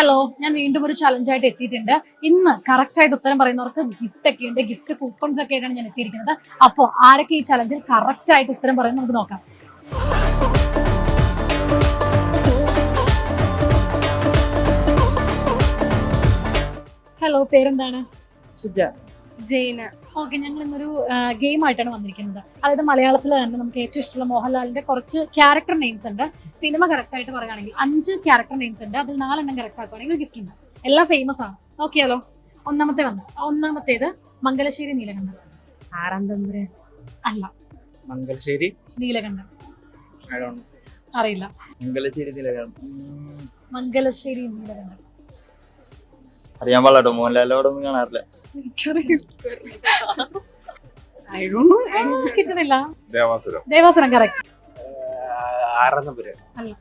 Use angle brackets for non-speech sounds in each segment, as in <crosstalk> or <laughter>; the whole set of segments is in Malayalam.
ഹലോ ഞാൻ വീണ്ടും ഒരു ചലഞ്ചായിട്ട് എത്തിയിട്ടുണ്ട്. ഇന്ന് കറക്റ്റ് ആയിട്ട് ഉത്തരം പറയുന്നവർക്ക് ഗിഫ്റ്റ് ഒക്കെ ഉണ്ട്. ഗിഫ്റ്റ് കൂപ്പൺസ് ഒക്കെ ആയിട്ടാണ് ഞാൻ എത്തിയിരിക്കുന്നത്. അപ്പോ ആരൊക്കെ ഈ ചലഞ്ചിൽ കറക്റ്റ് ആയിട്ട് ഉത്തരം പറയുന്നത് നമുക്ക് നോക്കാം. ഹലോ പേരെന്താണ്? സുജ. ജൈന ഓക്കെ ഞങ്ങൾ ഇന്നൊരു ഗെയിം ആയിട്ടാണ് വന്നിരിക്കുന്നത്. അതായത് മലയാളത്തിൽ തന്നെ നമുക്ക് ഏറ്റവും ഇഷ്ടമുള്ള മോഹൻലാലിന്റെ കുറച്ച് ക്യാരക്ടർ നെയിംസ് ഉണ്ട്. സിനിമ കറക്റ്റ് ആയിട്ട് പറയുകയാണെങ്കിൽ അഞ്ച് ക്യാരക്ടർ നെയിംസ് ഉണ്ട്. അതിൽ നാലെണ്ണം കറക്റ്റ് ആക്കുകയാണെങ്കിൽ ഗിഫ്റ്റ് ഉണ്ട്. എല്ലാം ഫേമസ് ആണ്. ഓക്കെ അല്ലോ ഒന്നാമത്തെ വന്ന്. ഒന്നാമത്തേത് മംഗലശ്ശേരി നീലകണ്ഠൻ. ആറാം തമ്പുരാൻ. അല്ല. മംഗലശ്ശേരി? നീലകണ്ഠൻ. അറിയില്ല. മംഗലശ്ശേരി നീലകണ്ഠം മംഗലശ്ശേരി നീലകണ്ഠൻ. അറിയാൻ പാടില്ല മോഹൻലാലോടൊന്നും കാണാറില്ല. <laughs> കിട്ടുന്നില്ല. ദേവാസുരം. ദേവാസുരം കറക്റ്റ് ആറാം തമ്പുരാൻ അല്ല.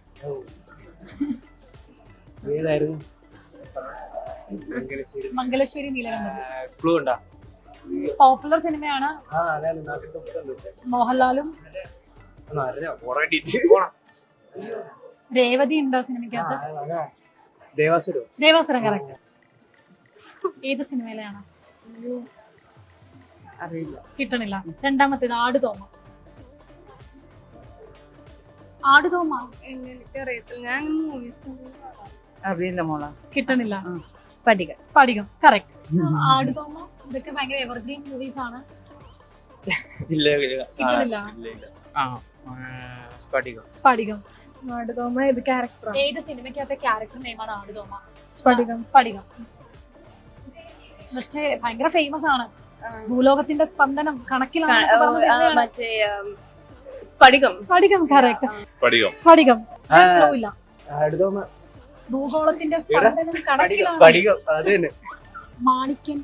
ഏതായിരുന്നു? മംഗലശ്ശേരി. നീലകണ്ഠൻ. ക്ലൂ ഉണ്ടാ? പോപ്പുലർ സിനിമയാണ് മോഹൻലാലും. രേവതി ഉണ്ടോ സിനിമയ്ക്കകത്ത് ദേവാസുരോ. ദേവാസുരം കറക്റ്റ് ഏത് സിനിമയിലാണ്? അറിയില്ല. കിട്ടണില്ല. രണ്ടാമത്തേത് ആടുതോമ. ആടുതോമ. എനിക്കറിയത്തില്ല. ഞാൻ മൂവീസ് അറിയില്ല മോള. കിട്ടണില്ല. സ്ഫടിക സ്ഫടികം കറക്റ്റ് ആടുതോമ ഇതൊക്കെ ഭയങ്കര എവർഗ്രീൻ മൂവീസ് ആണ്. ഇല്ല ഇല്ല കിട്ടണില്ല. ഇല്ല ഇല്ല. ആ സ്ഫടികം സ്ഫടികം നാടുതോമ ഇത് ക്യാരക്ടർ ഏത് സിനിമയ്ക്കകത്തെ ക്യാരക്ടർ നെയ്മാണ് ആടുതോമ? സ്ഫടികം സ്ഫടികം മറ്റേ ഭയങ്കര ഫേമസ് ആണ്. ഭൂലോകത്തിന്റെ സ്പന്ദനം കണക്കിലാണ് മറ്റേ സ്ഫടികം സ്ഫടികം കറക്റ്റ് സ്ഫടികം സ്ഫടികം ഇല്ല ഭൂഗോളത്തിന്റെ സ്പന്ദനം കണക്കിലാണ്. മാണിക്യൻ.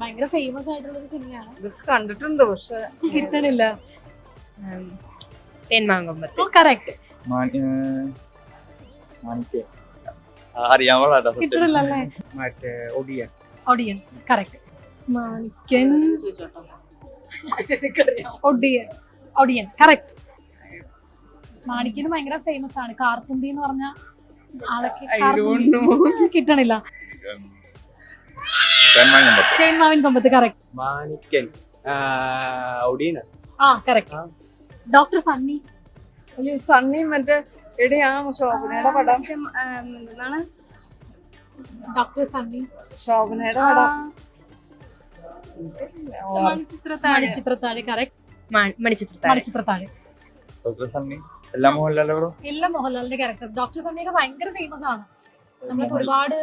ഭയങ്കര ഫേമസ് ആയിട്ടുള്ള ഒരു സിനിമയാണ്. ഇതൊക്കെ കണ്ടിട്ടുണ്ട് പക്ഷെ കിട്ടണില്ല. തെന്മാങ്കൊമ്പത്ത് കറക്റ്റ് മാണിക്യം അറിയാൻ പാടില്ല മറ്റേ ഒടിയൻ കറക്റ്റ് കറക്റ്റ് മാണിക്യന് ഭയങ്കര ഫേമസ് ആണ്. കാർത്തുമ്പി എന്ന് പറഞ്ഞ ആളൊക്കെ. <laughs> കിട്ടണില്ല. തെന്മാങ്ങമ്പത്ത് തേന്മാവിൻ കൊമ്പത്ത് കറക്റ്റ് മാണിക്കൻ ഒടിയന ആ കറക്റ്റ് ഡോക്ടർ സണ്ണി. സണ്ണി മറ്റേ എടി ആ ശോഭനയുടെ പടം. എന്താണ്? ഡോക്ടർ സണ്ണി. ശോഭനയുടെ പടം. മണിച്ചിത്രത്താഴ്. കറക്റ്റ് മണിച്ചിത്രത്താഴ്. മണിച്ചിത്രത്താഴ്. ഡോക്ടർ സണ്ണി എല്ലാ മോഹൻലാലിന്റെ ക്യാരക്ടേഴ്സ് ഡോക്ടർ സണ്ണിയൊക്കെ ഭയങ്കര ഫേമസ് ആണ്. നമ്മളൊക്കെ ഒരുപാട്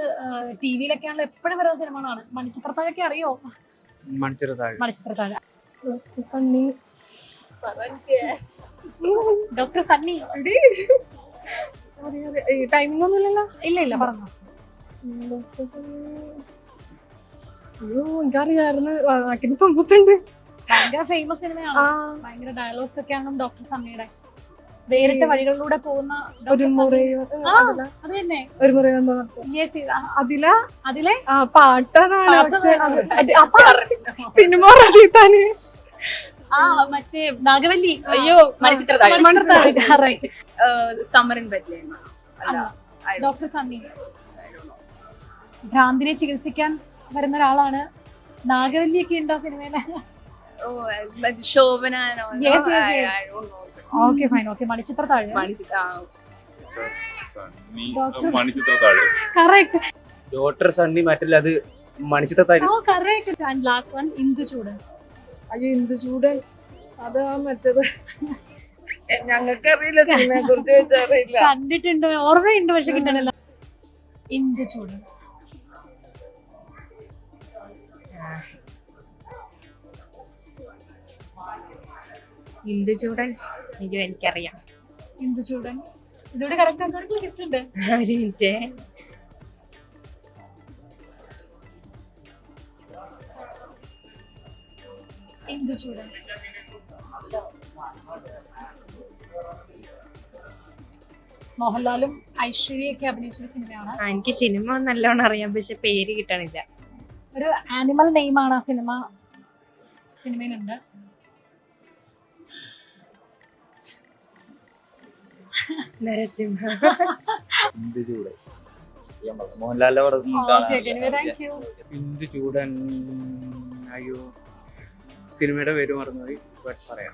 ടി വിയിലൊക്കെയാണല്ലോ എപ്പോഴും വരുന്ന സിനിമകളാണ് മണിച്ചിത്രത്താഴൊക്കെ അറിയോ? മണിച്ചിറത്താഴ് മണിച്ചിത്രത്താഴ. സണ്ണി. ഡോക്ടർ സണ്ണി. ടൈമിംഗ് ഒന്നുമില്ലല്ലോ ഇല്ല ഇല്ല. പറഞ്ഞു അയ്യോ എനിക്കറിയായിരുന്നു. നാക്കിന് തുമ്പത്തുണ്ട്. ഭയങ്കര ഫേമസ് സിനിമയാണ്? ഭയങ്കര ഡയലോഗ്സ് ഒക്കെ ആണ് ഡോക്ടർ സണ്ണിയുടെ. വേറിട്ട വഴികളിലൂടെ പോകുന്ന ഒരു അത് തന്നെ. ഒരു അതിലെ? ആ പാട്ടതാണ് പാട്ട് പക്ഷെ വേണം. അത് <laughs> അത് ആ പാട്ട് സിനിമ റഷീത്താന് ആ മറ്റേ നാഗവല്ലി. അയ്യോ മണിച്ചിത്രത്താഴ് സമരൻ പറ്റില്ല. അല്ല. ഡോക്ടർ സണ്ണി ഭ്രാന്തിനെ ചികിത്സിക്കാൻ വരുന്ന ഒരാളാണ് നാഗവല്ലിയൊക്കെ ഉണ്ടോ സിനിമയിൽ? yes. Okay fine okay Manichitra Sunny doctor- Sunny മറ്റല്ല അത് correct and last one Indu ചൂട് അയ്യോ ഇന്ദു ചൂടൻ അതാ മറ്റത്. ഞങ്ങൾക്ക് അറിയില്ല സിനിമയെ കുറിച്ച് ചോദിച്ചറിയില്ല കണ്ടിട്ടുണ്ട് ഓർമ്മയുണ്ട് പക്ഷെ കിട്ടണില്ല. എന്ത് ചൂട്. ചൂടൻ? അയ്യോ എനിക്കറിയാം. ഇന്ദു ചൂടൻ? ഇതോടെ കറക്റ്റ് ആക്കുകയാണെങ്കിൽ ഗിഫ്റ്റ് ഉണ്ട്. ഒരു മിനിറ്റ്. ഇന്ദു ചൂടൻ? മോഹൻലാലും ഐശ്വര്യയൊക്കെ അഭിനയിച്ച സിനിമയാണ്. എനിക്ക് സിനിമ നല്ലോണം അറിയാം പക്ഷെ പേര് കിട്ടണില്ല. ഒരു ആനിമൽ നെയിമാണ് ആ സിനിമ. സിനിമയിലുണ്ട്. നരസിംഹ. മോഹൻലാലിന്റെ പടം ചൂടൻ അയ്യോ. സിനിമയുടെ പേര് മറന്നുപോയി ബട്ട് പറയാം.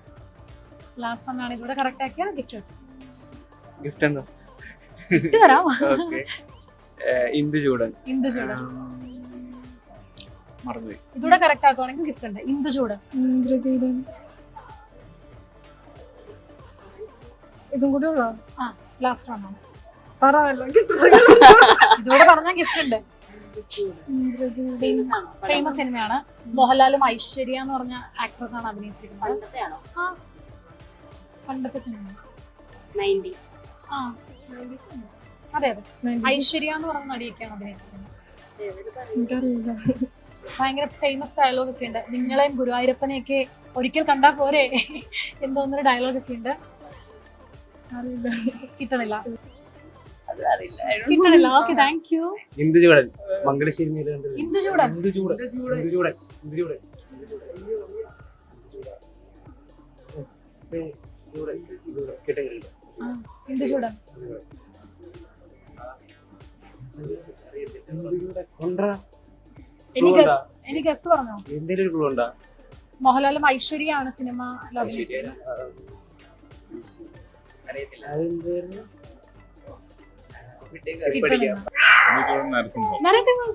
ലാസ്റ്റ് വൺ ആണ്. ഇതൂടെ കറക്റ്റ് ആക്കിയാൽ ഗിഫ്റ്റ് ഗിഫ്റ്റ് എന്താ ഇട്ട് തരാം. ഓക്കെ ഇന്ദു ചൂടൻ. ഇന്ദു ചൂട് മറന്നുപോയി. ഇതൂടെ കറക്റ്റ് ആക്കുവാണെങ്കിൽ ഗിഫ്റ്റ് ഉണ്ട്. ഇന്ദു ചൂട് ഇന്ദ്രചൂടൻ ഇതും കൂടി ഉള്ളോ? ആ ലാസ്റ്റ് ആണ്. പറവല്ലോ ഇതൂടെ പറഞ്ഞാൽ ഗിഫ്റ്റ് ഉണ്ട്. ഫേമസ് സിനിമയാണ് മോഹൻലാലും ഐശ്വര്യ എന്ന് പറഞ്ഞ ആക്ട്രസ് ആണ് അഭിനയിച്ചിരിക്കുന്നത്. പണ്ടത്തെ സിനിമ നയന്റീസ്. അതെ അതെ. ഐശ്വര്യ എന്ന് പറഞ്ഞ നടിയൊക്കെയാണ് അഭിനയിച്ചിരിക്കുന്നത്. ഭയങ്കര ഫേമസ് ഡയലോഗ് ഒക്കെ ഉണ്ട്. നിങ്ങളെയും ഗുരുവായൂരപ്പനെയൊക്കെ ഒരിക്കൽ കണ്ടാ പോരെ? എന്തോന്നൊരു ഡയലോഗ് ഒക്കെ ഉണ്ട്. കിട്ടണില്ല. കിട്ടണില്ല. Okay thank you Induchoodan Mangalassery മേലെ കണ്ടത് ഇന്ദു ചൂടൻ. ഇന്ദു ചൂടൻ. ക്ലൂ ഉണ്ടാ മോഹൻലാലും ഐശ്വര്യാണ് സിനിമ നരസിംഹം. നരസിംഹം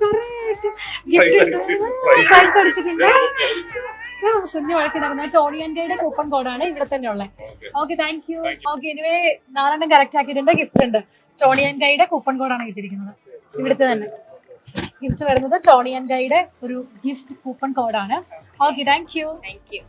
കുഞ്ഞു വഴക്കിടാറുന്ന ടോണി ആൻഡിയുടെ കൂപ്പൺ കോഡാണ് ഇവിടെ തന്നെ ഉള്ളത് ഓക്കെ താങ്ക് യു ഓക്കെ ഇനിവേ നാലെണ്ണം കറക്റ്റ് ആക്കിയിട്ടുണ്ട്. ഗിഫ്റ്റ് ഉണ്ട്. ടോണിയൻ ആൻഡ് ഗൈയുടെ കൂപ്പൺ കോഡാണ് കിട്ടിയിരിക്കുന്നത്. ഇവിടുത്തെ തന്നെ. ഗിഫ്റ്റ് വരുന്നത് ടോണിയൻ ആൻഡ് ഒരു ഗിഫ്റ്റ് കൂപ്പൺ കോഡാണ് okay thank you thank you.